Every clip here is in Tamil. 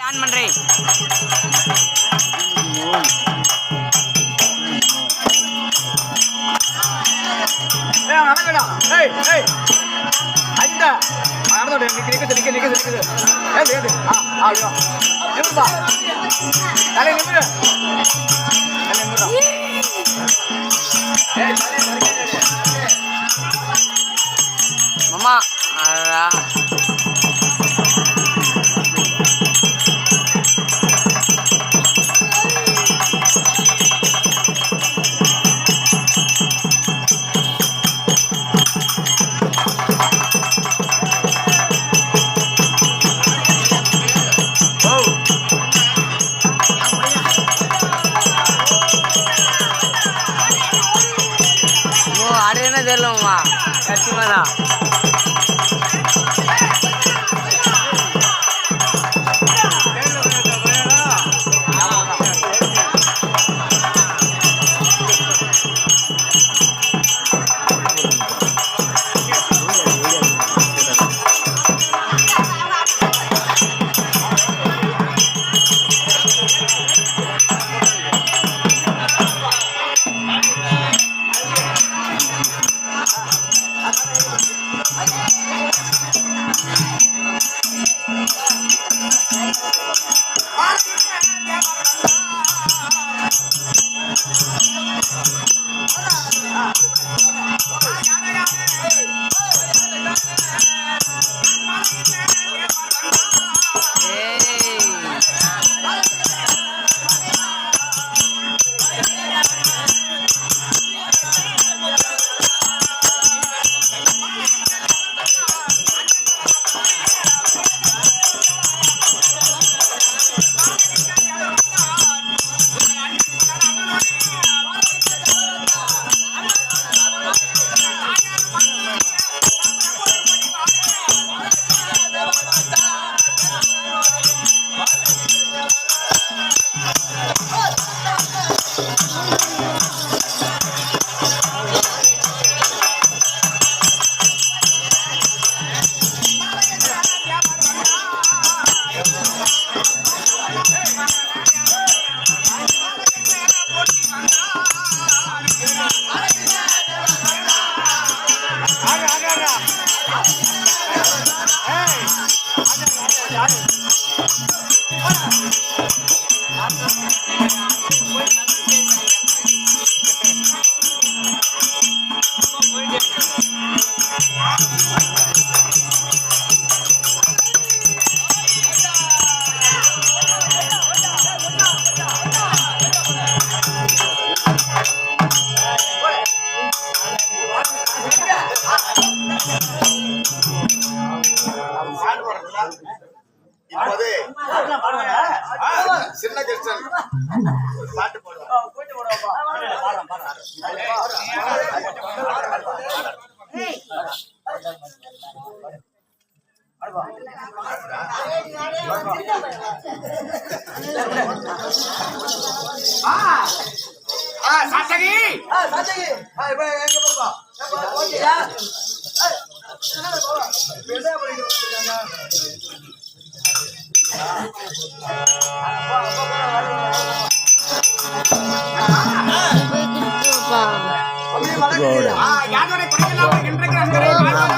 ஆன் பண்றேன் ஏய் நடக்கடா ஏய் ஏய். அஞ்ச சத்தியமா தான் ஏய்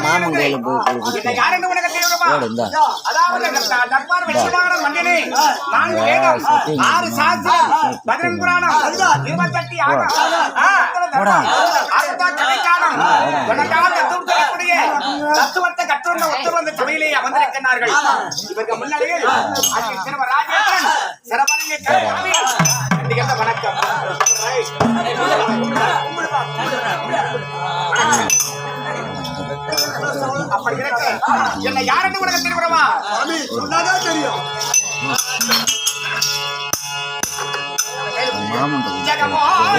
மாமன் கையில தத்துவத்தை கற்றுள்ள ஒருத்தர் அந்த சபையிலே அமர்ந்திருக்கிறார்கள். இவருக்கு சிறுவ ராஜேந்திரன், கலைவாணி, கண்டிப்பாக வணக்கம். அப்படி இருக்க என்னை யாருன்னு உனக்கு தெரியுமா? சொன்னாதான் தெரியும்.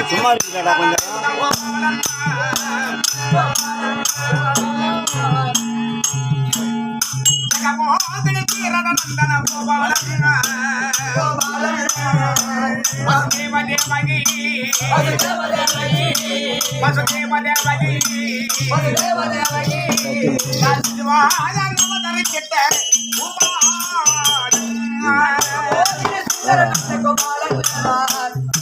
சும்மா இருக்கடா கொஞ்சம் வசுதேவ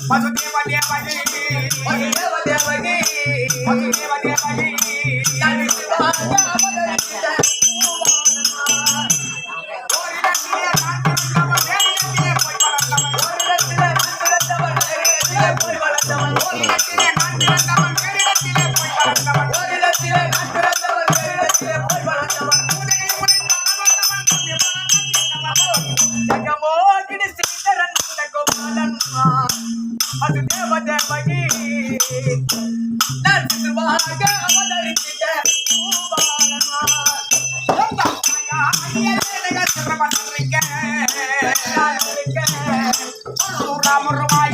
வசுதேவ தேவகி வசுதேவ தேவகி வசுதேவ தேவகி தனி amor romano.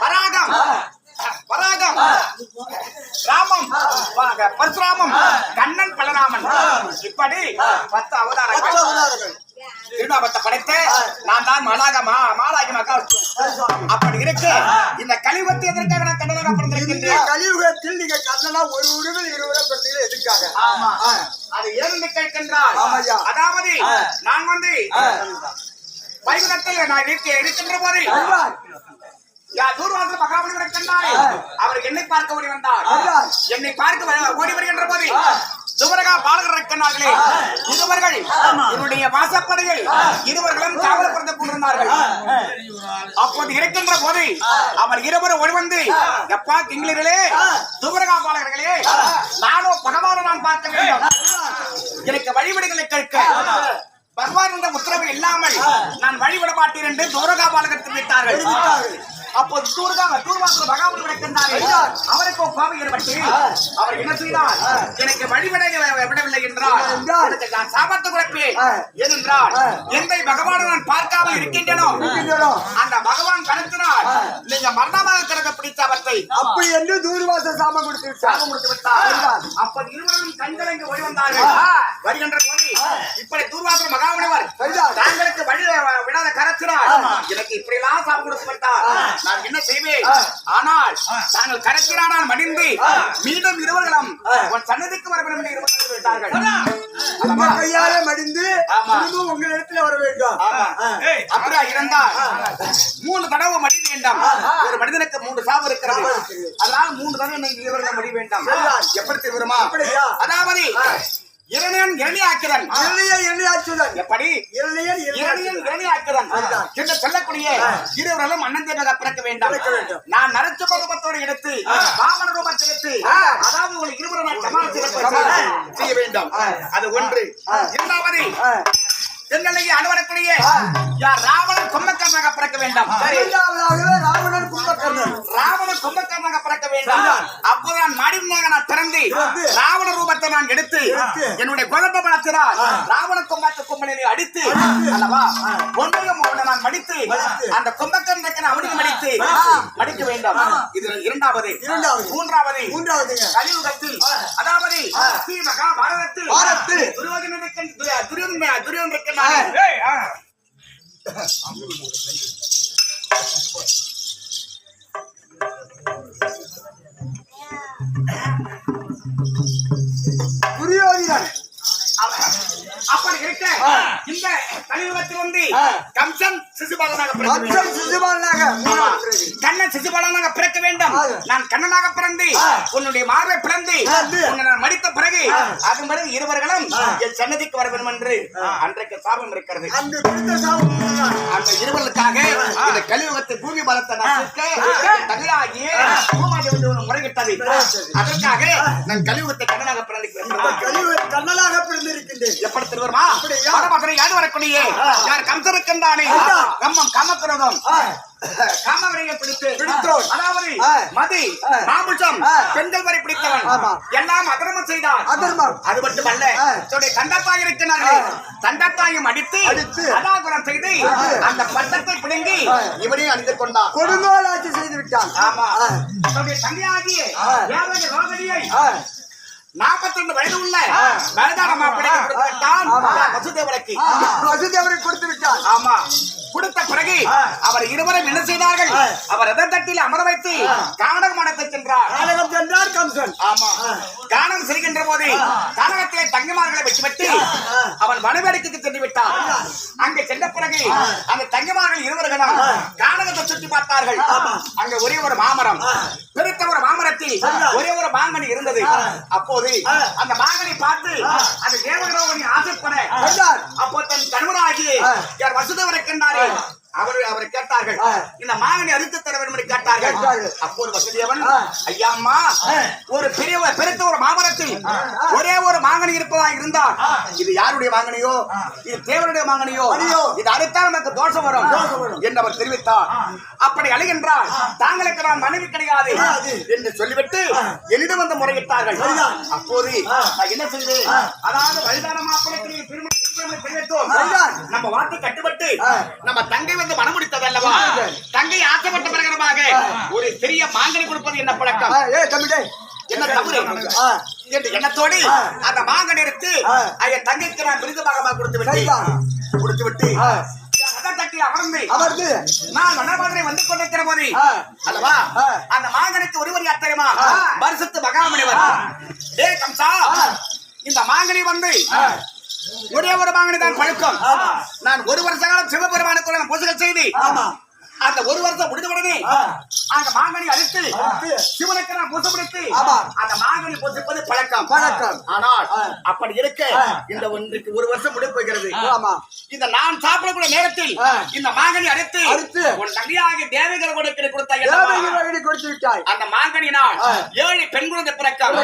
வராகம். வராகம். ராமம். பரசுராமம். கண்ணன் பலராமன். இப்படி பத்து அவதாரங்கள். திருநாபத்தை படைத்த நான் தான் மாலாக மா மாலாகி மகா அப்படி இருக்கு. இந்த கலிவத்து எதற்காக நான் கண்டதாக பிறந்திருக்கின்றேன்? கலியுகத்தில் நீங்க கண்ணனா ஒரு உருவில் இருவரை பற்றி எதுக்காக? ஆமா. அது ஏன்னு கேட்கின்றால். அதாவது நான் வந்து வைகுண்டத்தில் நான் இருக்க இருக்கின்ற போது தூர்வாசல் மகாபலி இருக்கின்றாரே அவர் என்னை பார்க்க ஓடி வந்தார். என்னை பார்க்க ஓடி வருகின்ற போது துவரகா பாலகர் இருக்கின்றார்களே இருவர்கள் என்னுடைய வாசப்படையில் இருவர்களும் காவல் பிறந்து கொண்டிருந்தார்கள். அப்போது இருக்கின்ற போது அவர் இருவரும் ஓடி வந்து எப்பா கிங்கிலர்களே துவரகா பாலகர்களே நானும் பகவானை நான் பார்க்க வேண்டும். எனக்கு வழிவிடுகளை கேட்க. பகவான் என்ற உத்தரவு இல்லாமல் நான் வழிவிட மாட்டேன் என்று துவரகா பாலகத்தில் விட்டார்கள். அப்போது தூர்கா தூர்வாசல் மகாபலி விளக்கின்றாரே அவருக்கு கோபம் ஏற்பட்டு அவர் என்ன செய்தார்? எனக்கு வழிவிட விடவில்லை. எனக்கு நான் சாபத்து குறைப்பேன். ஏனென்றால் எந்த பகவானை நான் பார்க்காமல் இருக்கின்றனோ? அந்த பகவான் கருத்தினால் நீங்க மரணமாக கிடக்க பிடித்த அவத்தை அப்படி என்று தூர்வாச சாமம் கொடுத்து சாபம் கொடுத்து விட்டார். அப்போது இருவரும் கண்கள் இங்கு ஓடி வந்தார்கள். வருகின்ற போது இப்படி தூர்வாசல் மகாமுனிவர் சரிதான். தாங்களுக்கு வழி விடாத கரத்தினார் எனக்கு இப்படி எல்லாம் கொடுத்து விட்டார். நான் என்ன செய்வேன்? ஆனால் தாங்கள் கரத்தினால் மடிந்து மீண்டும் இருவர்களும் உன் சன்னதிக்கு வர வேண்டும் என்று இருவர்கள்? கையாலே மடிந்து ஆமா. திரும்ப உங்களிடத்துல வர வேண்டும். அப்படியா இருந்தால் மூணு தடவை மடி வேண்டாம். ஒரு மனிதனுக்கு மூன்று சாவு இருக்கிறது. அதனால மூணு தடவை இருவர்கள் மடி வேண்டாம். எப்படி தெரியுமா? அதாவது இரணியன் இரணி ஆக்கிறன் எல்லையே எல்லையாச்சுதன் எப்படி? எல்லையே இரணியன் இரணி ஆக்கிறன் என்று சொல்லக்கூடிய இருவர்களும் அண்ணன் தேவக பிறக்க வேண்டாம். நான் நரச்ச பகவத்தோடு எடுத்து வாமன ரூபத்தை எடுத்து அதாவது உங்களை இருவரும் சமாளித்து செய்ய வேண்டும். அது ஒன்று. இரண்டாவது தென்னலையை அலுவலக்கூடிய யார் ராவணன் கொம்மக்கர்ணாக பிறக்க வேண்டாம். ராவணன் கும்பகர்ணன். ராவணன் கொம்பக்காரனாக பிறக்க வேண்டாம். அப்போது நான் மடிமையாக நான் திறந்து ராவண ரூபத்தை நான் எடுத்து என்னுடைய குழந்தை பணத்தினால் ராவண கொம்பத்து கொம்பனை அடித்து அல்லவா? ஒன்றையும் ஒன்றை நான் மடித்து அந்த கொம்பக்கரனுக்கு அவனையும் மடித்து மடிக்க வேண்டாம். இது இரண்டாவது இரண்டாவது. மூன்றாவது மூன்றாவதுங்க கலியுகத்தில் அதாவது ஸ்ரீ மகாபாரதத்தில் பாரதத்தில். துரியோதனனுக்கு துரியோதன துரியோதன அவன் அப்படி இருக்க இந்த கலியுகத்தில் வந்து. கம்சன் சிசுபாலனாக பிறவி. கண்ணன் சிசுபாலனாக பிறக்க வேண்டும். நான் கண்ணனாக ஆ. உன்னுடைய மார்பை. உன்னை நான் மடித்த பிறகு. அதன் பிறகு இருவர்களும். என் சன்னதிக்கு வர வேண்டும் என்று அன்றைக்கு சாபம் இருக்கிறது. அந்த இருவர்களுக்காக இந்த கலியுகத்தை பூமி பலத்தை நசுக்க தகையாகி பூமாதி வந்து ஒரு முறையிட்டது. அதற்காக நான் கலியுகத்தை கண்ணனாக பிறந்து அந்த கலியுக கண்ணலாக பிறந்திருக்கின்றேன். எப்படி திருவருமா? வடமதுரை யாரு வரக்கூடிய யார் கம்சருக்கின்றானே? ஆ. கம்மம் காமக்கிரதம் காமவரையை பிடித்து பிடித்தோன். அதாவது ஆ. மதி ஆ. மாமுஷம் ஆ. பெண்கள் வரை பிடித்தவன் ஆமா. எல்லாம் அதர்மம் செய்தான் அதர்மம். அது மட்டுமல்ல. தன்னுடைய தண்டத்தாய் இருக்கிறார்களே. தண்டத்தாயும் அடித்து. அதாகுரம் செய்து. அந்த பட்டத்தை பிடுங்கி ஆ. இவனையும் அணிந்து கொடுங்கோல் ஆட்சி செய்து விட்டான் ஆமா. தன்னுடைய ஆ. நாற்பத்தி ரெண்டு வயது உள்ள. வசுதேவனுக்கு. ஆ, வசுதேவருக்கு கொடுத்து விட்டான் ஆமா. கொடுத்த பிறகு. அவர் இருவரும் என்ன செய்தார்கள். அவர் எதன் தட்டில் அமர வைத்து கானக மடத்தை சென்றார். கானகம் சென்றார் கம்சன். ஆமா. கானம் செய்கின்ற போது கானகத்திலே தங்கமார்களை வெட்டிவிட்டு. அவன் வனவேடிக்கைக்கு சென்று விட்டான். அங்கே சென்ற பிறகு அந்த தங்கமார்கள் இருவர்களும் கானகத்தை சுற்றி பார்த்தார்கள். அங்க ஒரே ஒரு மாமரம். பெருத்த ஒரு ஒரே மாங்கனி இருந்தது. அப்போது அந்த மாங்கனி பார்த்து அந்த தேவகிரோகனி ஆசைப்பட. அப்போ தன் கணவனாகி ஆ. யார் வசுதேவர் இருக்கின்றாரே அவர் அவரை கேட்டார்கள். இந்த மாங்கனி அறுத்து தர வேண்டும் என்று கேட்டார்கள். அப்போது வசுதேவன் ஆ. ஐயா அம்மா. ஒரு பெரிய பெருத்த ஒரு மாமரத்தில். ஒரே ஒரு மாங்கனி இருப்பதா இருந்தால் இது யாருடைய மாங்கனியோ இது தேவனுடைய மாங்கனியோ. இது அறுத்தால் நமக்கு தோஷம் வரும். என்று அவர் தெரிவித்தார் அப்படி அழுகின்றார் தாங்களுக்கு நான் மனைவி கிடையாது. என்று சொல்லிவிட்டு என்னிடம் வந்து முறையிட்டார்கள். அப்போது. நான் என்ன செய்தேன் அதாவது வயதான மாப்பிள்ளை திருமணம் திருமணம் தெரிவித்தோம். நம்ம வார்த்தை கட்டுப்பட்டு. நம்ம தங்கை வந்து மனம் முடித்தது அல்லவா தங்கை ஆசைப்பட்ட பிரகாரமாக ஒரு சிறிய மாங்கனி கொடுப்பது என்ன பழக்கம். என்ன தவறு. என்று எண்ணத்தோடு. அந்த மாங்கனி எடுத்து. என் தங்கைக்கு நான் விருதுபாகமாக கொடுத்து விட்டு. கொடுத்து விட்டு அமர்ந்து அமர்ந்து நான் வனபாதனை வந்து கொண்டிருக்கிற போது. அல்லவா. அந்த மாங்கனிக்கு ஒருவர் யார் தெரியுமா. வருஷத்து மகாமணிவர் ஏ கம்சா இந்த மாங்கனி வந்து ஒரே ஒரு மாங்கனி தான் பழுக்கும். நான் ஒரு வருஷ காலம் சிவபெருமானுக்குள்ள நான் பூஜைகள் செய்து ஆமா. அந்த ஒரு வருஷம் முடிந்த உடனே. அந்த மாங்கனி அறுத்து. சிவனுக்கு நான் ஆமா. அந்த மாங்கனி பூஜிப்பது பழக்கம் பழக்கம். ஆனால். அப்படி இருக்க. இந்த ஒன்றுக்கு ஒரு வருஷம் முடிவு போகிறது ஆமா இந்த நான் சாப்பிடக்கூடிய நேரத்தில். இந்த மாங்கனி அறுத்து அறுத்து. தங்கையாகிய தேவைகள் கொடுக்க கொடுத்த? தேவகிரி கொடுத்து விட்டாய் அந்த மாங்கனினால் ஆ. ஏழு பெண் குழந்தை பிறக்கம்.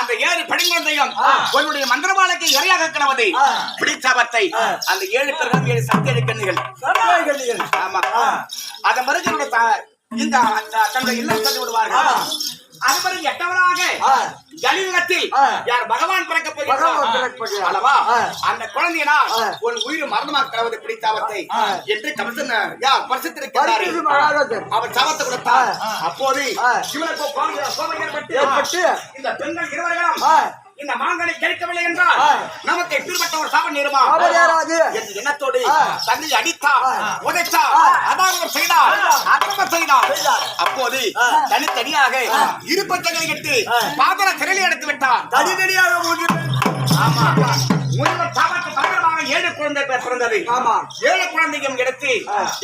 அந்த ஏழு பெண் குழந்தையும். உன்னுடைய மந்திரமாலைக்கு இரையாக கிடவது. பிடிச்சாபத்தை. அந்த ஏழு பேர்களும் ஏழு சத்திய கண்ணிகள். ஆமா ஆ. அதன் பிறகு என்னுடைய த- இந்த தன்னுடைய இல்லம் தந்து விடுவார்கள். அது பிறகு எட்டவராக. கலியுகத்தில். யார் பகவான் பிறக்க போகிறார். அல்லவா. அந்த குழந்தையினால். உன் உயிர் மரணமாக கிடவது பிடித்தாவத்தை. என்று கம்சன் யார் பரிசுத்திருக்கிறாரே. அவர் சவத்தை கொடுத்தார். அப்போது. சிவனுக்கு கோபம் ஏற்பட்டு இந்த பெண்கள் இருவர்களும். இந்த மாங்கனை கிடைக்கவில்லை என்றால். நமக்கு எப்படிப்பட்ட ஒரு சாபம் நேருமா. என்று எண்ணத்தோடு ஆ. தன்னை அடித்தார் ஆ. உதைத்தார் ஆ. அதாவது செய்தார் அக்கிரமம் செய்தார் செய்தார். அப்போது. தனித்தனியாக இரு பச்சைகளை கட்டி ஆ. பாதல சிறையில் எடுத்து விட்டார் தனித்தனியாக ஆமா முனிவர் சாபத்து ஏழு குழந்தை பிறந்தது. ஏழு குழந்தையும் எடுத்து.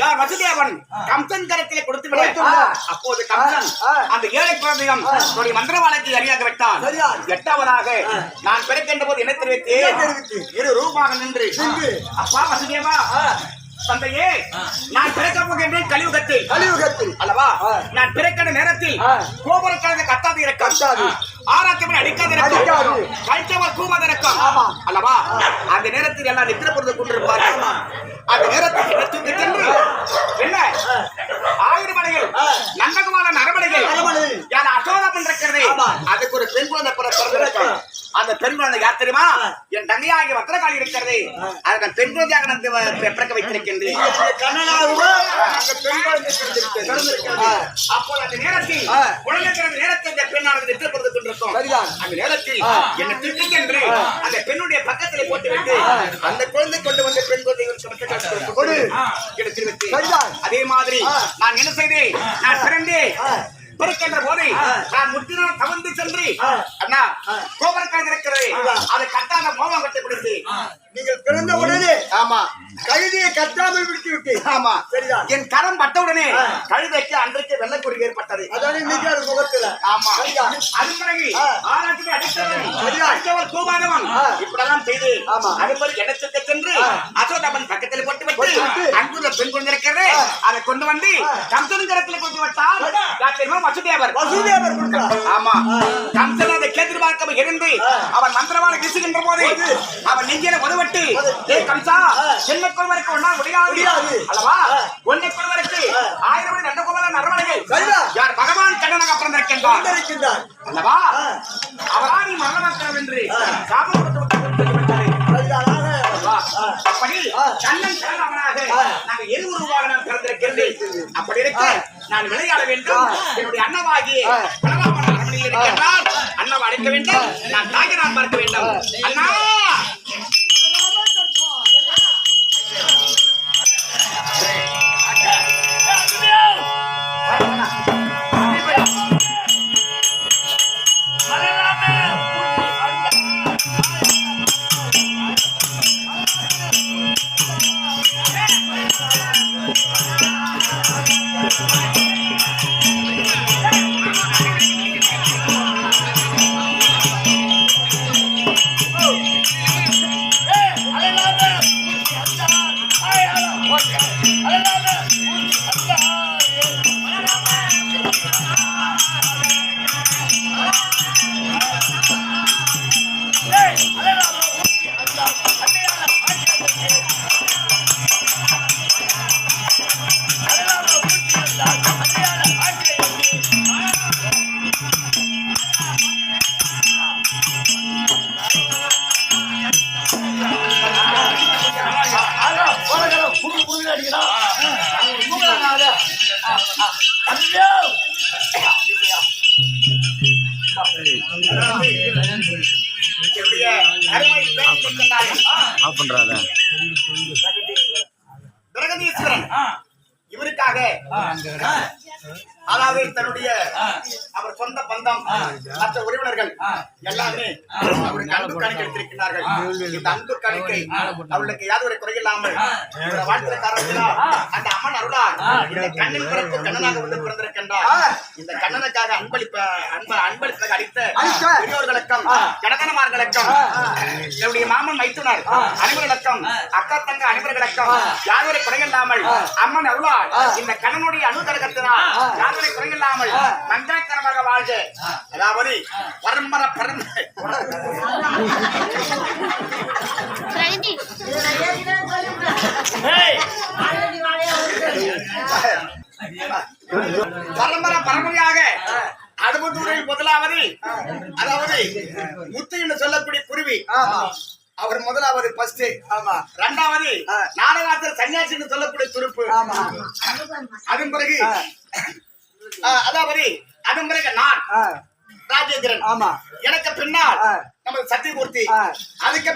யார் வசுதேவன் கம்சன் கரத்திலே கொடுத்து. அப்போது கம்சன். அந்த ஏழை குழந்தையும் தன்னுடைய மந்திரவாளைக்கு அறியாக விட்டான். எட்டாவதாக நான் பிறக்கின்ற போது என்ன தெரிவித்து? இரு ரூபாக நின்று. அப்பா வசுதேவா தந்தையே நான் பிறக்க போகின்றேன் கலியுகத்தில் கலியுகத்தில் அல்லவா. நான் பிறக்கிற நேரத்தில். கோபுரக்காக கத்தாது கத்தாது. ஆராய்ச்சி அடிக்காது கழிச்சவர் ஆமா. அல்லவா? அந்த நேரத்தில் எல்லாம் நித்திர பொழுது கொண்டிருப்பார்கள் அந்த நேரத்தில் சென்று என்ன? ஆயிரம் மலைகள் ஆ. நந்தகுமார நரமலைகள் நரமலைகள். யார் அசோகம் இருக்கிறது. அதுக்கு ஒரு பெண் குழந்தை அந்த பெண் குழந்தை யார் தெரியுமா? என் தங்கையாகிய பத்திரகாளி இருக்கிறது. அதை நான் பெண் குழந்தையாக நான் பிறக்க வைத்திருக்கின்றேன். கண்ணனாகவோ அந்த அந்த நேரத்தில். குழந்தை பிறந்த நேரத்தில் இந்த பெண்ணானது பொழுது கொண்டிருக்கும். அந்த நேரத்தில். என்னை திருப்பி சென்று அந்த பெண்ணுடைய பக்கத்திலே போட்டு விட்டு அந்த குழந்தை கொண்டு வந்த பெண் குழந்தை இவருக்கு மட்டும் காசு கொடுத்து கொடு. என்னை சரிதான். அதே மாதிரி. நான் என்ன செய்தேன்? நான் பிறந்தேன். பிறக்கின்ற நான் முற்றிலும் தவந்து சென்று. அண்ணா ஆ. கோபரக்காக இருக்கிறது. அதை கட்டாத மோகம் கட்டி நீங்கள் பிறந்த உடனே. ஆமா. கழுதியை கட்டாமல் விட்டு விட்டு ஆமா சரிதான் என் கரம் பட்டவுடனே. கழுதைக்கு அன்றைக்கு வெள்ளக்கொடி ஏற்பட்டது அதாவது இன்னைக்கு அது முகத்துல ஆமா. அது பிறகு. ஆராய்ச்சி அடித்தவன் ஆ. இப்படியெல்லாம் செய்து ஆமா. அது பிறகு இடத்துக்கு சென்று ஆ. அசோதவன் பக்கத்தில் போட்டு விட்டு. அங்குள்ள பெண் கொண்டிருக்கிறது ஆ. அதை கொண்டு வந்து ஆ. கம்சன் கரத்தில் கொண்டு விட்டால் தெரியுமா வசுதேவர் வசுதேவர் ஆமா. கம்சன் அதை கேட்டு பார்க்க இருந்து. அவன் மந்திரவாத வீசுகின்ற போது. அவன் நெஞ்சில உதவட்டு. ஏ கம்சா. என்ன கொள்வதற்கு ஒன்னா முடியாது. முடியாது. அல்லவா. ஒன்னை கொள்வதற்கு. ஆயிரம் நந்த கோபால நரவணைகள். யார் பகவான் கண்ணனாக பிறந்திருக்கின்றான் இருக்கின்றார் அல்லவா. அவரா நீ மரணமாக்கலாம் என்று. அப்படி. கண்ணன் உருவாக நான் பிறந்திருக்கின்றேன் அப்படி இருக்க. நான் விளையாட வேண்டும். என்னுடைய அண்ணவாகிய ஆ. பலராமன் அரண்மனையில் இருக்கின்றால் அண்ணாவை அழைக்க வேண்டும். நான் தாயை நான் பார்க்க வேண்டும் அண்ணா! என்னுடைய அருமை ஆஃப் பண்றாத இவருக்காக அதாவது தன்னுடைய அவர் சொந்த பந்தம் மற்ற உறவினர்கள் எல்லாமே அவருக்கு அன்பு கணக்கு எடுத்திருக்கிறார்கள் இந்த அன்பு கணக்கை அவர்களுக்கு யாதொரு குறையில்லாமல் இவரை வாழ்த்துற காரணத்தினால் அந்த அம்மன் அருளா இந்த கண்ணன் பிறப்பு கண்ணனாக வந்து பிறந்திருக்கின்றார். இந்த கண்ணனுக்காக அன்பளிப்ப அன்ப அன்பளிப்பாக அளித்த பெரியோர்களுக்கும் ஜனதனமார்களுக்கும் என்னுடைய மாமன் மைத்துனர் அனைவர்களுக்கும் அக்கா தங்க அனைவர்களுக்கும் யாதொரு குறையில்லாமல் அம்மன் அருளால் இந்த கண்ணனுடைய அனுதரகத்தினால் யாதொரு குறையில்லாமல் மங்களகரமாக வாழ்க. அதாவது பரம்பர பரம்பரை பரம்பரை பரம்பரையாக அடுபத்தூரில் முதலாவது அதாவது முத்து என்று சொல்லக்கூடிய குருவி. அவர் முதலாவது ஃபர்ஸ்ட் ஆமா. இரண்டாவது ஆ. நாடகாத்தில் சன்னியாசி என்று சொல்லக்கூடிய துருப்பு. ஆமா. அதன் பிறகு அதாவது அதன் பிறகு நான் ராஜேந்திரன். ஆமா. எனக்கு பின்னால் ஆ. நமது சத்தியமூர்த்தி. அதுக்கு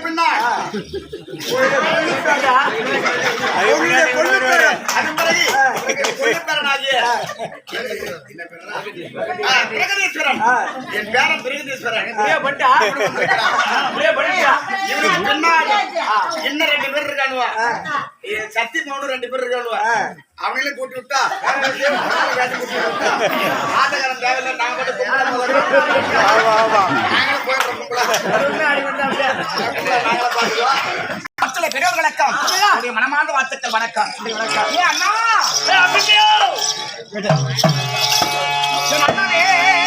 பேரு. ஆ, பிரகதீஸ்வரன். என் பேரன் பிரகதீஸ்வரன். இவனுக்கு பின்னாடி. இன்னும் ரெண்டு பேர் இருக்கானுவா. சத்தி மௌனும் ரெண்டு பேர் இருக்கானுவா. அவங்களே கூட்டி விட்டா கூட்டி விட்டா ஆட்டக்காரன் தேவையில்லை நாங்க மட்டும் நாங்களும் போயிடுறோம் கும்பலா பெரியவர்களுக்கும் என்னுடைய மனமார்ந்த வாழ்த்துக்கள் வணக்கம். ஏ அண்ணா. ஏ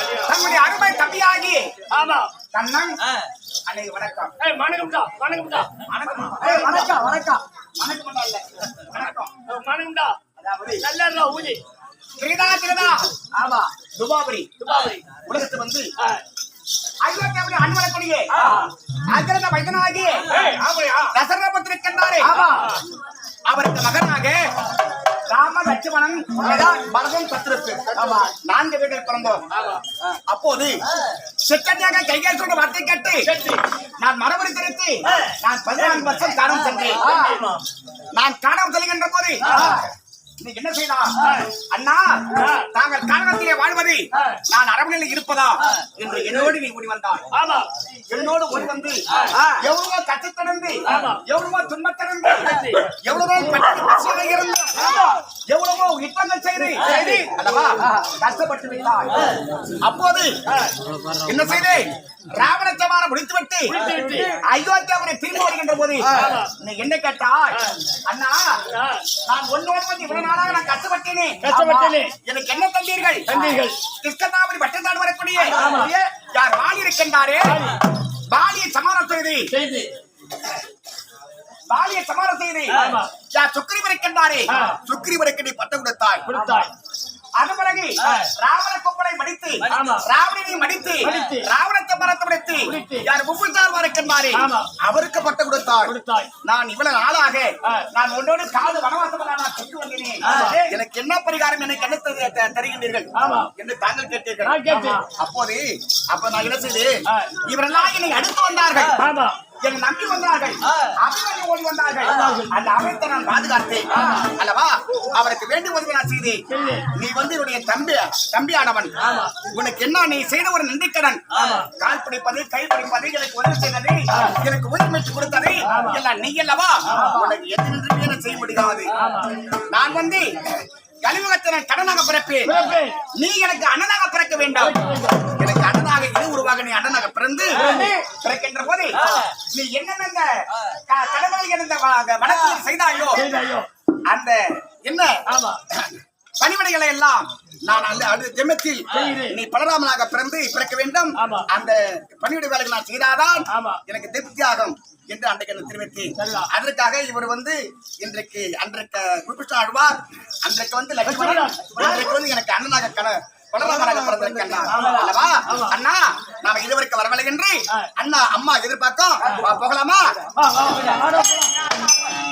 அபிஷேக் என் அண்ணாவே ஆமா. கண்ணன் அன்னைக்கு வணக்கம். ஏய் வணக்கம்டா வணக்கம்டா. வணக்கமா ஏய் வணக்கம் வணக்கம். வணக்கம் இல்ல வணக்கம். வணக்கம்டா. அதாவது நல்லா ஊதி. கிரீடா கிரீடா ஆமா துபாபரி. துபாய் உலகத்து வந்து அகிரத வைத்தனாகி அவருக்கு மகனாக ராம லட்சுமணன் பரதன் சத்ருக்கு ஆமா நான்கு பேர்கள் பிறந்தோம். அப்போது செக்கட்டியாக கைகள் கொண்டு வார்த்தை கேட்டு நான் மரபடி தெரிவித்து நான் பதினான்கு வருஷம் காணம் சென்றேன். நான் காணம் செல்கின்ற போது நீ என்ன செய்தா அண்ணா தாங்கள் காரணத்திலே வாழ்வது. நான் அரவணையில் இருப்பதா? என்று என்னோடு நீ ஓடி வந்தாய். என்னோடு ஓடி வந்து எவ்வளவோ கற்றுத்தடந்து ஆமா. எவ்வளவோ துன்பத்திறந்து எவ்வளவோ இருந்து எவ்வளவோ யுத்தங்கள் செய்து அல்லவா? கஷ்டப்பட்டு விட்டாய். அப்போது என்ன செய்தேன்? ராவணச்சமான முடித்துவிட்டு. அயோத்தியாவுடைய திரும்பி வருகின்ற போது நீ என்ன கேட்டாய்? அண்ணா. நான் ஒன்னோடு வந்து இவ்வளவு நாளாக நான் கஷ்டப்பட்டேனே. கஷ்டப்பட்டேனே. எனக்கு என்ன தந்தீர்கள்? தந்தீர்கள். கிருஷ்ணதாபுரி பட்டத்தாடு வரக்கூடிய யார்? வாலி இருக்கின்றாரே பாலியை சமாளம் செய்து. பாலியை சமாளம் செய்து. யார் சுக்ரீவர் இருக்கின்றாரே? ஆ. சுக்ரீவருக்கு நீ பட்டம் கொடுத்தாய். கொடுத்தாய். பிறகு. ராவண கொப்பளை மடித்து. ராவணனை மடித்து. ராவணத்தை மரத்தை மடித்து. யார் முப்புத்தார் இருக்கின்றாரே ஆமா. அவருக்கு பட்டம் கொடுத்தாய் கொடுத்தாய் நான் இவ்வளவு நாளாக. நான் உன்னோடு காது வனவாசம் நான் சென்று வந்தேனே. எனக்கு என்ன பரிகாரம் எனக்கு என்ன தருகின்றீர்கள். என்று தாங்கள் கேட்டீர்கள். அப்போது அப்ப நான் என்ன செய்தேன் ஆ. இவரெல்லாம் என்னை அடுத்து வந்தார்கள் என்னை நம்பி வந்தார்கள். அபிமன்யு ஓடி வந்தார்கள். அந்த அமைத்தை நான் பாதுகாத்தேன். அல்லவா? அவருக்கு வேண்டிய உதவி நான் செய்தேன். செய்தேன். நீ வந்து என்னுடைய தம்பி தம்பியானவன். உனக்கு என்ன நீ செய்த ஒரு நன்றிக்கடன். கால் பிடிப்பது கை பிடிப்பது எனக்கு உதவி செய்தது. எனக்கு உயிர்மைச்சு கொடுத்தது. எல்லாம் நீ அல்லவா? உனக்கு எதிர்த்து என்ன செய்ய முடியாது. நான் வந்து கலிமுகத்தின கடனாக பிறப்பேன். நீ எனக்கு அண்ணனாக பிறக்க வேண்டாம். இது உருவாக நீ அண்ணனாக பிறந்து பிறக்கின்ற போது நீ என்னென்ன க- கடமைகள் இருந்த வடக்கு செய்தாயோ அந்த என்ன பணிவிடைகளை எல்லாம் நான் அந்த அது ஜெமத்தில். நீ பலராமனாக பிறந்து பிறக்க வேண்டும். அந்த பணிவிடை வேலைகள் நான் செய்தாதான். எனக்கு திருப்தியாகும் என்று அன்றைக்கு என்ன தெரிவித்தேன் சரிதான். அதற்காக இவர் வந்து இன்றைக்கு அன்றைக்கு குறிப்பிட்ட ஆழ்வார் அன்றைக்கு வந்து லட்சுமணன் லட்சுமணன். இன்றைக்கு வந்து எனக்கு அண்ணனாக கண பலராமனாக பிறந்திருக்கேன் ஆமா. அல்லவா ஆமா. அண்ணா நாம இதுவரைக்கும் வரவில்லை என்று. அண்ணா அம்மா எதிர்பார்த்தோம் போகலாமா.